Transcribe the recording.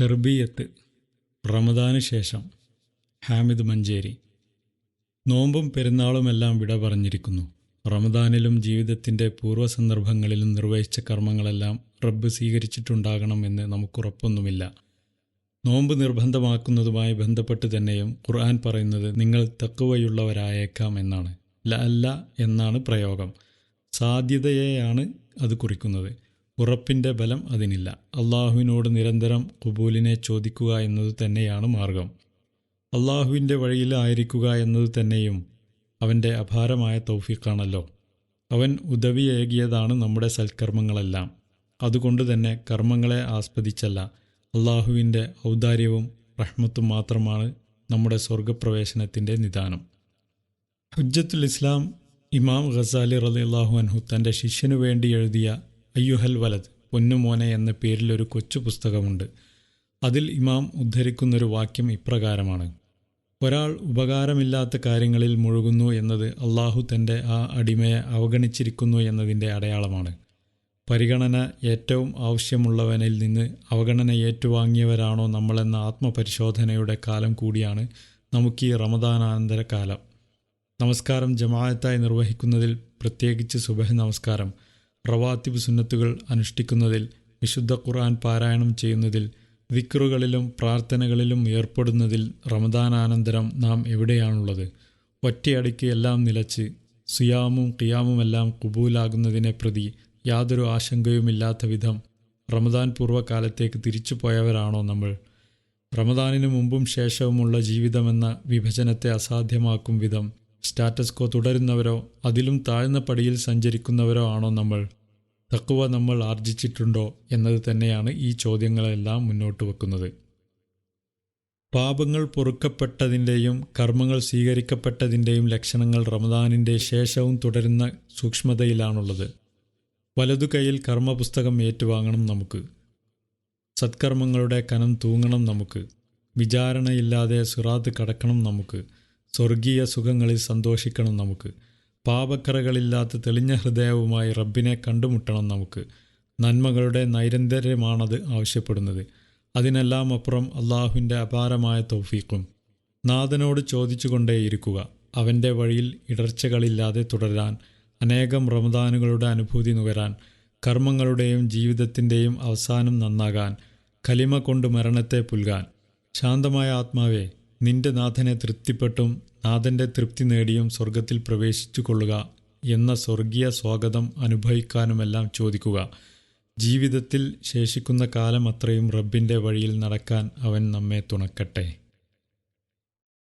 തെർബീയത്ത് റമദാന് ശേഷം ഹാമിദ് മഞ്ചേരി. നോമ്പും പെരുന്നാളുമെല്ലാം വിട പറഞ്ഞിരിക്കുന്നു. റമദാനിലും ജീവിതത്തിന്റെ പൂർവ സന്ദർഭങ്ങളിലും നിർവഹിച്ച കർമ്മങ്ങളെല്ലാം റബ്ബ് സ്വീകരിച്ചിട്ടുണ്ടാകണമെന്ന് നമുക്കുറപ്പൊന്നുമില്ല. നോമ്പ് നിർബന്ധമാക്കുന്നതുമായി ബന്ധപ്പെട്ട് തന്നെയും ഖുർആൻ പറയുന്നത് നിങ്ങൾ തക്കുവയുള്ളവരായേക്കാം എന്നാണ്. ല അല്ല എന്നാണ് പ്രയോഗം. സാധ്യതയെയാണ് അത് കുറിക്കുന്നത്. ഉറപ്പിന്റെ ബലം അതിനില്ല. അള്ളാഹുവിനോട് നിരന്തരം കുബൂലിനെ ചോദിക്കുക എന്നത് തന്നെയാണ് മാർഗം. അള്ളാഹുവിന്റെ വഴിയിലായിരിക്കുക എന്നത് തന്നെയും അവന്റെ അപാരമായ തൗഫീഖാണല്ലോ. അവൻ ഉദവിയേകിയതാണ് നമ്മുടെ സൽക്കർമ്മങ്ങളെല്ലാം. അതുകൊണ്ട് തന്നെ കർമ്മങ്ങളെ ആസ്പദിച്ചല്ല അള്ളാഹുവിന്റെ ഔദാര്യവും റഹ്മത്തും മാത്രമാണ് നമ്മുടെ സ്വർഗപ്രവേശനത്തിന്റെ നിദാനം. ഹുജ്ജത്തുൽ ഇസ്ലാം ഇമാം ഖസാലി അള്ളാഹു അൻഹു തന്റെ ശിഷ്യനു വേണ്ടി എഴുതിയ അയ്യുഹൽ വലത് പൊന്നുമോനെ എന്ന പേരിലൊരു കൊച്ചു പുസ്തകമുണ്ട്. അതിൽ ഇമാം ഉദ്ധരിക്കുന്നൊരു വാക്യം ഇപ്രകാരമാണ്. ഒരാൾ ഉപകാരമില്ലാത്ത കാര്യങ്ങളിൽ മുഴുകുന്നു എന്നത് അള്ളാഹു തന്റെ ആ അടിമയെ അവഗണിച്ചിരിക്കുന്നു എന്നതിന്റെ അടയാളമാണ്. പരിഗണന ഏറ്റവും ആവശ്യമുള്ളവനിൽ നിന്ന് അവഗണന ഏറ്റുവാങ്ങിയവരാണോ നമ്മളെന്ന ആത്മപരിശോധനയുടെ കാലം കൂടിയാണ് നമുക്ക് ഈ റമദാനാനന്തര കാലം. നമസ്കാരം ജമാഅത്തായി നിർവഹിക്കുന്നതിൽ പ്രത്യേകിച്ച് സുബഹ് നമസ്കാരം. റവാത്തിബ് സുന്നത്തുകൾ അനുഷ്ഠിക്കുന്നതിൽ വിശുദ്ധ ഖുർആൻ പാരായണം ചെയ്യുന്നതിൽ വിക്റുകളിലും പ്രാർത്ഥനകളിലും ഏർപ്പെടുന്നതിൽ റമദാനാനന്തരം നാം എവിടെയാണുള്ളത്? ഒറ്റയടിക്ക് എല്ലാം നിലച്ച് സുയാമും കിയാമുമെല്ലാം കുബൂലാകുന്നതിനെ പ്രതി യാതൊരു ആശങ്കയുമില്ലാത്ത വിധം റമദാൻ പൂർവകാലത്തേക്ക് തിരിച്ചു പോയവരാണോ നമ്മൾ? റമദാനിനു മുമ്പും ശേഷവുമുള്ള ജീവിതമെന്ന വിഭജനത്തെ അസാധ്യമാക്കും വിധം സ്റ്റാറ്റസ് കോ തുടരുന്നവരോ അതിലും താഴ്ന്ന പടിയിൽ സഞ്ചരിക്കുന്നവരോ ആണോ നമ്മൾ? തക്കുവ നമ്മൾ ആർജിച്ചിട്ടുണ്ടോ എന്നത് തന്നെയാണ് ഈ ചോദ്യങ്ങളെല്ലാം മുന്നോട്ട് വെക്കുന്നത്. പാപങ്ങൾ പൊറുക്കപ്പെട്ടതിന്റെയും കർമ്മങ്ങൾ സ്വീകരിക്കപ്പെട്ടതിന്റെയും ലക്ഷണങ്ങൾ റമദാനിന്റെ ശേഷവും തുടരുന്ന സൂക്ഷ്മതയിലാണുള്ളത്. വലതു കൈയിൽ കർമ്മപുസ്തകം ഏറ്റുവാങ്ങണം നമുക്ക്. സത്കർമ്മങ്ങളുടെ കനം തൂങ്ങണം നമുക്ക്. വിചാരണയില്ലാതെ സുറാത്ത് കടക്കണം നമുക്ക്. സ്വർഗീയ സുഖങ്ങളിൽ സന്തോഷിക്കണം നമുക്ക്. പാപക്കറകളില്ലാത്ത തെളിഞ്ഞ ഹൃദയവുമായി റബ്ബിനെ കണ്ടുമുട്ടണം നമുക്ക്. നന്മകളുടെ നൈരന്തര്യമാണത് ആവശ്യപ്പെടുന്നത്. അതിനെല്ലാം അപ്പുറം അള്ളാഹുവിന്റെ അപാരമായ തൗഫീഖും. നാഥനോട് ചോദിച്ചുകൊണ്ടേയിരിക്കുക. അവന്റെ വഴിയിൽ ഇടർച്ചകളില്ലാതെ തുടരാൻ അനേകം റമദാനുകളുടെ അനുഭൂതി നുകരാൻ കർമ്മങ്ങളുടെയും ജീവിതത്തിന്റെയും അവസാനം നന്നാകാൻ കലിമ കൊണ്ട് മരണത്തെ പുൽകാൻ. ശാന്തമായ ആത്മാവെ നിന്റെ നാഥനെ തൃപ്തിപ്പെട്ടും നാഥന്റെ തൃപ്തി നേടിയും സ്വർഗത്തിൽ പ്രവേശിച്ചു കൊള്ളുക എന്ന സ്വർഗീയ സ്വാഗതം അനുഭവിക്കാനുമെല്ലാം ചോദിക്കുക. ജീവിതത്തിൽ ശേഷിക്കുന്ന കാലം അത്രയും റബ്ബിന്റെ വഴിയിൽ നടക്കാൻ അവൻ നമ്മെ തുണക്കട്ടെ.